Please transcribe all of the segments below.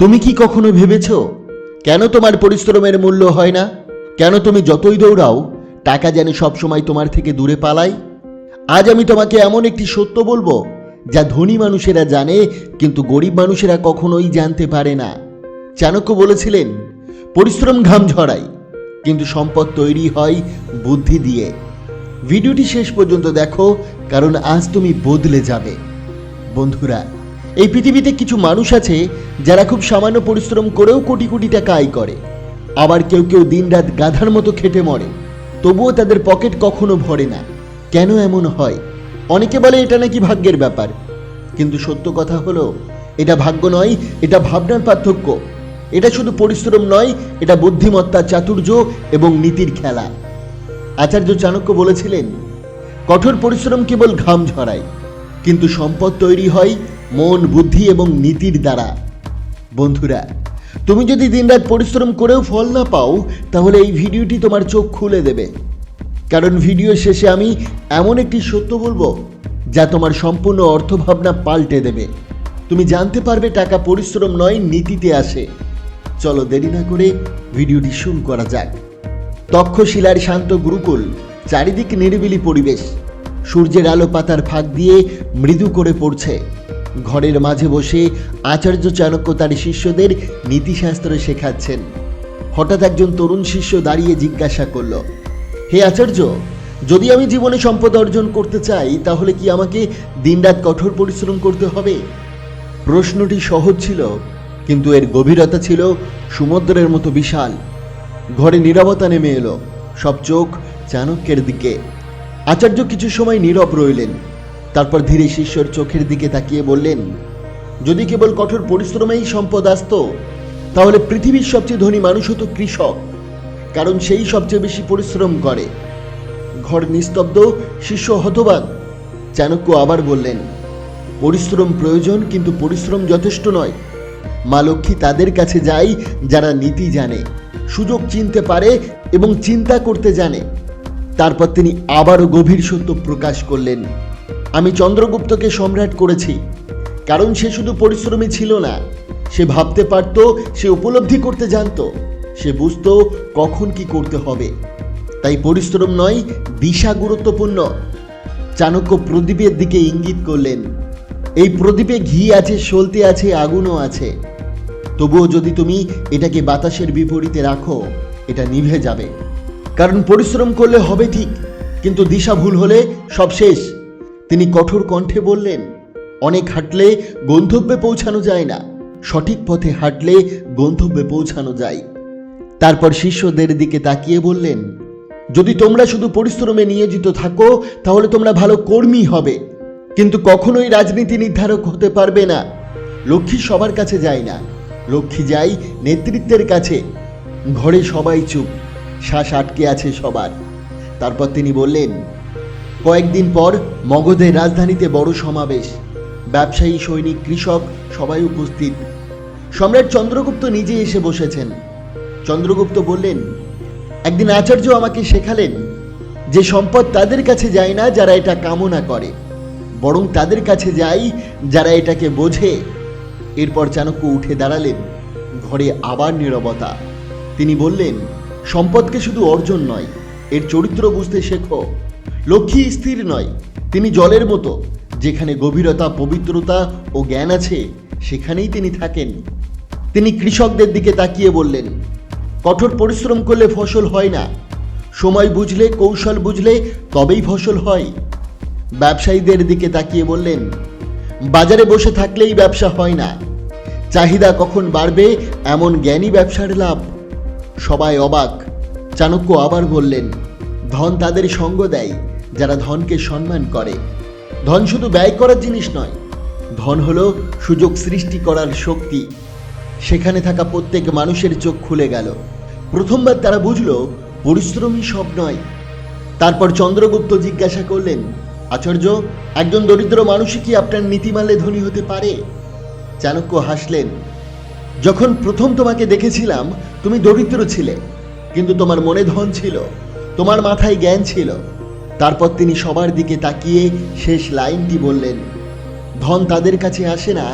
তুমি কি কখনো ভেবেছ, কেন তোমার পরিশ্রমের মূল্য হয় না? কেন তুমি যতই দৌড়াও, টাকা যেন সবসময় তোমার থেকে দূরে পালায়? আজ আমি তোমাকে এমন একটি সত্য বলব, যা ধনী মানুষেরা জানে, কিন্তু গরিব মানুষেরা কখনোই জানতে পারে না। চাণক্য বলেছিলেন, পরিশ্রম ঘাম ঝরায়, কিন্তু সম্পদ তৈরি হয় বুদ্ধি দিয়ে। ভিডিওটি শেষ পর্যন্ত দেখো, কারণ আজ তুমি বদলে যাবে। বন্ধুরা এই পৃথিবীতে কিছু মানুষ আছে যারা খুব সামান্য পরিশ্রম করেও কোটি কোটি টাকা আয় করে। আবার কেউ কেউ দিনরাত গাধার মতো খেটে মরে। তবুও তাদের পকেট কখনো ভরে না। কেন এমন হয়? অনেকে বলে এটা নাকি ভাগ্যের ব্যাপার। কিন্তু সত্য কথা হলো, এটা ভাগ্য নয়, এটা ভাবনার পার্থক্য। এটা শুধু পরিশ্রম নয়, এটা বুদ্ধিমত্তা, চাতুর্য এবং নীতির খেলা। আচার্য চাণক্য বলেছিলেন, কঠোর পরিশ্রম কেবল ঘাম ঝরায়, কিন্তু সম্পদ তৈরি হয় মন, বুদ্ধি এবং নীতির দ্বারা। বন্ধুরা, তুমি যদি দিনরাত পরিশ্রম করেও ফল না পাও, তাহলে এই ভিডিওটি তোমার চোখ খুলে দেবে। কারণ ভিডিও শেষে আমি এমন একটি সত্য বলব, যা তোমার সম্পূর্ণ অর্থভাবনা পাল্টে দেবে। তুমি জানতে পারবে টাকা পরিশ্রম নয়, নীতিতে আসে। চলো দেরি না করে ভিডিওটি শুরু করা যাক। তক্ষশিলার শান্ত গুরুকুল, চারিদিক নিরিবিলি পরিবেশ। সূর্যের আলো পাতার ফাঁক দিয়ে মৃদু করে পড়ছে। ঘরের মাঝে বসে আচার্য চাণক্য তার শিষ্যদের নীতিশাস্ত্র শেখাচ্ছেন। হঠাৎ একজন তরুণ শিষ্য দাঁড়িয়ে জিজ্ঞাসা করল, হে আচার্য, যদি আমি জীবনে সম্পদ অর্জন করতে চাই, তাহলে কি আমাকে দিনরাত কঠোর পরিশ্রম করতে হবে? প্রশ্নটি সহজ ছিল, কিন্তু এর গভীরতা ছিল সমুদ্রের মতো বিশাল। ঘরে নীরবতা নেমে এলো, সব চোখ চাণক্যের দিকে। আচার্য কিছু সময় নীরব রইলেন। তারপর ধীরে শিষ্যর চোখের দিকে তাকিয়ে বললেন, যদি কেবল কঠোর পরিশ্রমেই সম্পদ আসতো, তাহলে পৃথিবীর সবচেয়ে ধনী মানুষ হতো কৃষক, কারণ সেই সবচেয়ে বেশি পরিশ্রম করে। ঘর নিস্তব্ধ, শিষ্য হতবাক। চাণক্য আবার বললেন, পরিশ্রম প্রয়োজন, কিন্তু পরিশ্রম যথেষ্ট নয়। মা লক্ষ্মী তাদের কাছে যায় যারা নীতি জানে, সুযোগ চিনতে পারে এবং চিন্তা করতে জানে। তারপর তিনি আবারও গভীর সত্য প্রকাশ করলেন আমি চন্দ্রগুপ্তকে সম্রাট করেছি। কারণ সে শুধু পরিশ্রমী ছিল না, সে ভাবতে পারত, সে উপলব্ধি করতে জানতো, সে বুঝতো কখন কি করতে হবে। তাই পরিশ্রম নয়, দিশা গুরুত্বপূর্ণ। চাণক্য প্রদীপের দিকে ইঙ্গিত করলেন, এই প্রদীপে ঘি আছে, সলতে আছে, আগুনও আছে। তবুও যদি তুমি এটাকে বাতাসের বিপরীতে রাখো, এটা নিভে যাবে। কারণ পরিশ্রম করলে হবে ঠিক, কিন্তু দিশা ভুল হলে সব শেষ। তিনি কঠোর কণ্ঠে বললেন, অনেক হাঁটলে গন্তব্যে পৌঁছানো যায় না। সঠিক পথে হাঁটলে গন্তব্যে পৌঁছানো যায়। তারপর শিষ্যদের দিকে তাকিয়ে বললেন, যদি তোমরা শুধু পরিশ্রমে নিয়োজিত থাকো, তাহলে তোমরা ভালো কর্মী হবে। কিন্তু কখনোই রাজনীতি নির্ধারক হতে পারবে না। লক্ষ্মী সবার কাছে যায় না। লক্ষ্মী যায় নেতৃত্বের কাছে। ঘরে সবাই চুপ। শ্বাস আটকে আছে সবার। তারপর তিনি বললেন কয়েকদিন পর মগধের রাজধানীতে বড় সমাবেশ। ব্যবসায়ী, সৈনিক, কৃষক সবাই উপস্থিত। সম্রাট চন্দ্রগুপ্ত নিজে এসে বসেছেন। চন্দ্রগুপ্ত বললেন, একদিন আচার্য আমাকে শেখালেন যে সম্পদ তাদের কাছে যায় না যারা এটা কামনা করে, বরং তাদের কাছে যাই যারা এটাকে বোঝে। এরপর চাণক্য উঠে দাঁড়ালেন, ঘরে আবার নীরবতা। তিনি বললেন, সম্পদকে শুধু অর্জন নয়, এর চরিত্র বুঝতে শেখো। লক্ষ্মী স্থির নয়, তিনি জলের মতো। যেখানে গভীরতা, পবিত্রতা ও জ্ঞান আছে, সেখানেই তিনি থাকেন। তিনি কৃষকদের দিকে তাকিয়ে বললেন, কঠোর পরিশ্রম করলে ফসল হয় না। সময় বুঝলে, কৌশল বুঝলে তবেই ফসল হয়। ব্যবসায়ীদের দিকে তাকিয়ে বললেন, বাজারে বসে থাকলেই ব্যবসা হয় না। চাহিদা কখন বাড়বে, এমন জ্ঞানী ব্যবসার লাভ। সবাই অবাক। চাণক্য আবার বললেন, ধন তাদের সঙ্গ দেয় যারা ধনকে সম্মান করে। ধন শুধু ব্যয় করার জিনিস নয়, ধন হলো সুযোগ সৃষ্টি করার শক্তি। সেখানে থাকা প্রত্যেক মানুষের চোখ খুলে গেল। প্রথমবার তারা বুঝলো, পরিশ্রমই সব নয়। তারপর চন্দ্রগুপ্ত জিজ্ঞাসা করলেন, আচার্য, একজন দরিদ্র মানুষই কি আপনার নীতিমালে ধনী হতে পারে? চাণক্য হাসলেন, যখন প্রথম তোমাকে দেখেছিলাম, তুমি দরিদ্র ছিলে, কিন্তু তোমার মনে ধন ছিল, তোমার মাথায় জ্ঞান ছিল। তারপর তিনি সবার দিকে তাকিয়ে শেষ লাইনটি বললেন, ধন তাদের কাছে আসে না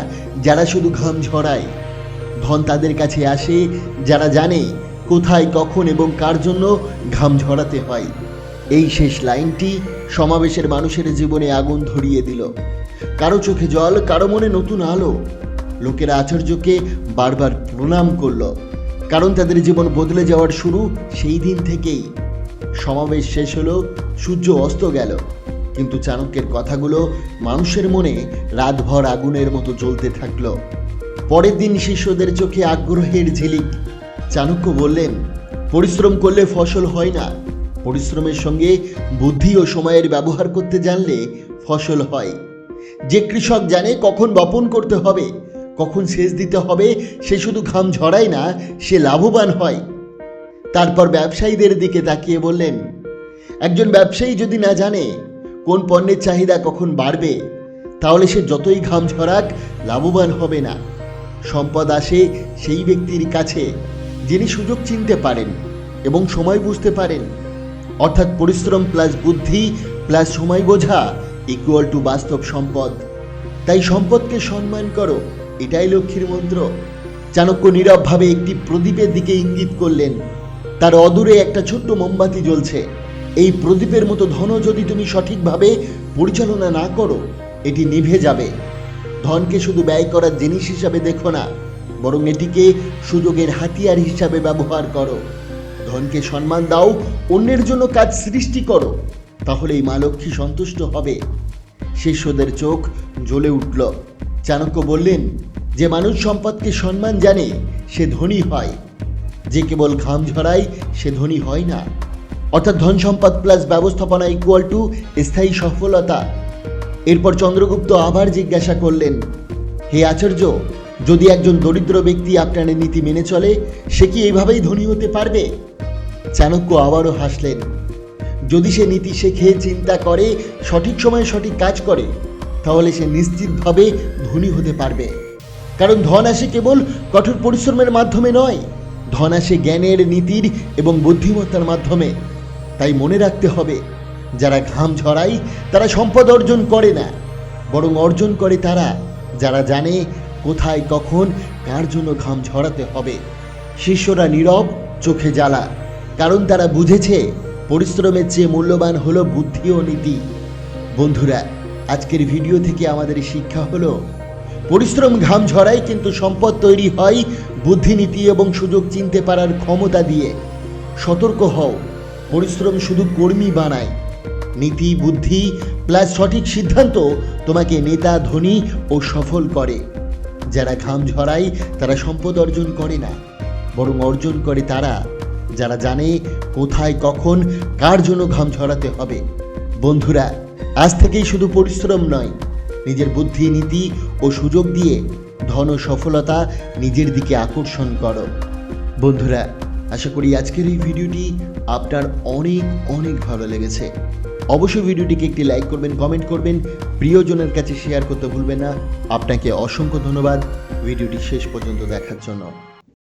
যারা শুধু ঘাম ঝরায়। ধন তাদের কাছে আসে যারা জানে কোথায়, কখন এবং কার জন্য ঘাম ঝরাতে হয়। এই শেষ লাইনটি সমাবেশের মানুষের জীবনে আগুন ধরিয়ে দিল। কারও চোখে জল, কারও মনে নতুন আলো। লোকেরা আচার্যকে বারবার প্রণাম করল। কারণ তাদের জীবন বদলে যাওয়ার শুরু সেই দিন থেকেই। সমাবেশ শেষ হলো, সূর্য অস্ত গেল। কিন্তু চাণক্যের কথাগুলো মানুষের মনে রাতভর আগুনের মতো জ্বলতে থাকল। পরের দিন শিষ্যদের চোখে আগ্রহের ঝিলিক। চাণক্য বললেন, পরিশ্রম করলে ফসল হয় না। পরিশ্রমের সঙ্গে বুদ্ধি ও সময়ের ব্যবহার করতে জানলে ফসল হয়। যে কৃষক জানে কখন বপন করতে হবে, কখন সেচ দিতে হবে, সে শুধু ঘাম ঝরায় না, সে লাভবান হয়। তারপর ব্যবসায়ীদের দিকে তাকিয়ে বললেন, একজন ব্যবসায়ী যদি না জানে কোন পণ্যের চাহিদা কখন বাড়বে, তাহলে সে যতই ঘাম ঝরাক লাভবান হবে না। সম্পদ আসে সেই ব্যক্তির কাছে যিনি সুযোগ চিনতে পারেন এবং সময় বুঝতে পারেন। অর্থাৎ পরিশ্রম প্লাস বুদ্ধি প্লাস সময় বোঝা ইকুয়াল টু বাস্তব সম্পদ। তাই সম্পদকে সম্মান করো, এটাই লক্ষ্মীর মন্ত্র। চাণক্য নীরবভাবে একটি প্রদীপের দিকে ইঙ্গিত করলেন। তার অদূরে একটা ছোট্ট মোমবাতি জ্বলছে। এই প্রদীপের মতো ধন যদি তুমি সঠিকভাবে পরিচালনা না করো, এটি নিভে যাবে। ধনকে শুধু ব্যয় করার জিনিস হিসাবে দেখো না, বরং এটিকে সুযোগের হাতিয়ার হিসাবে ব্যবহার করো। ধনকে সম্মান দাও, অন্যের জন্য কাজ সৃষ্টি করো তাহলেই মা লক্ষ্মী সন্তুষ্ট হবে। শিষ্যদের চোখ জ্বলে উঠল। চাণক্য বললেন, যে মানুষ সম্পদকে সম্মান জানে, সে ধনী হয়। যে কেবল ঘাম ঝরায়, সে ধনী হয় না। অর্থাৎ ধন সম্পদ প্লাস ব্যবস্থাপনা ইকুয়াল টু স্থায়ী সফলতা। এরপর চন্দ্রগুপ্ত আবার জিজ্ঞাসা করলেন, হে আচার্য, যদি একজন দরিদ্র ব্যক্তি আপনার নীতি মেনে চলে, সে কি এইভাবেই ধনী হতে পারবে? চাণক্য আবারও হাসলেন, যদি সে নীতি শেখে, চিন্তা করে, সঠিক সময়ে সঠিক কাজ করে, তাহলে সে নিশ্চিতভাবে ধনী হতে পারবে। কারণ ধন আসে কেবল কঠোর পরিশ্রমের মাধ্যমে নয় ধন আসে জ্ঞানের নীতির এবং বুদ্ধিমত্তার মাধ্যমে। তাই মনে রাখতে হবে, যারা ঘাম ঝরায়, তারা সম্পদ অর্জন করে না। বরং অর্জন করে তারা, যারা জানে কোথায় কখন, কার জন্য ঘাম ঝরাতে হবে। শিষ্যরা নীরব, চোখে জ্বালা, কারণ তারা বুঝেছে, পরিশ্রমের চেয়ে মূল্যবান হলো বুদ্ধি ও নীতি। বন্ধুরা, আজকের ভিডিও থেকে আমাদের শিক্ষা হলো পরিশ্রম ঘাম ঝরাই কিন্তু সম্পদ তৈরি হয় বুদ্ধিনীতি এবং সুযোগ চিনতে পারার ক্ষমতা দিয়ে। সতর্ক হও, পরিশ্রম শুধু কর্মী বানায়। নীতি, বুদ্ধি প্লাস সঠিক সিদ্ধান্ত তোমাকে নেতা, ধনী ও সফল করে। যারা ঘাম ঝরায়, তারা সম্পদ অর্জন করে না, বরং অর্জন করে তারা। যারা জানে কোথায়, কখন, কার জন্য ঘাম ঝরাতে হবে। বন্ধুরা, আজ থেকেই শুধু পরিশ্রম নয় নিজের বুদ্ধি, নীতি ও সুযোগ দিয়ে ধন ও সফলতা নিজের দিকে আকর্ষণ করো। বন্ধুরা, আশা করি আজকের এই ভিডিওটি আপনার অনেক অনেক ভালো লেগেছে। অবশ্যই ভিডিওটিকে একটি লাইক করবেন কমেন্ট করবেন, প্রিয়জনের কাছে শেয়ার করতে ভুলবেন না। আপনাকে অসংখ্য ধন্যবাদ ভিডিওটি শেষ পর্যন্ত দেখার জন্য।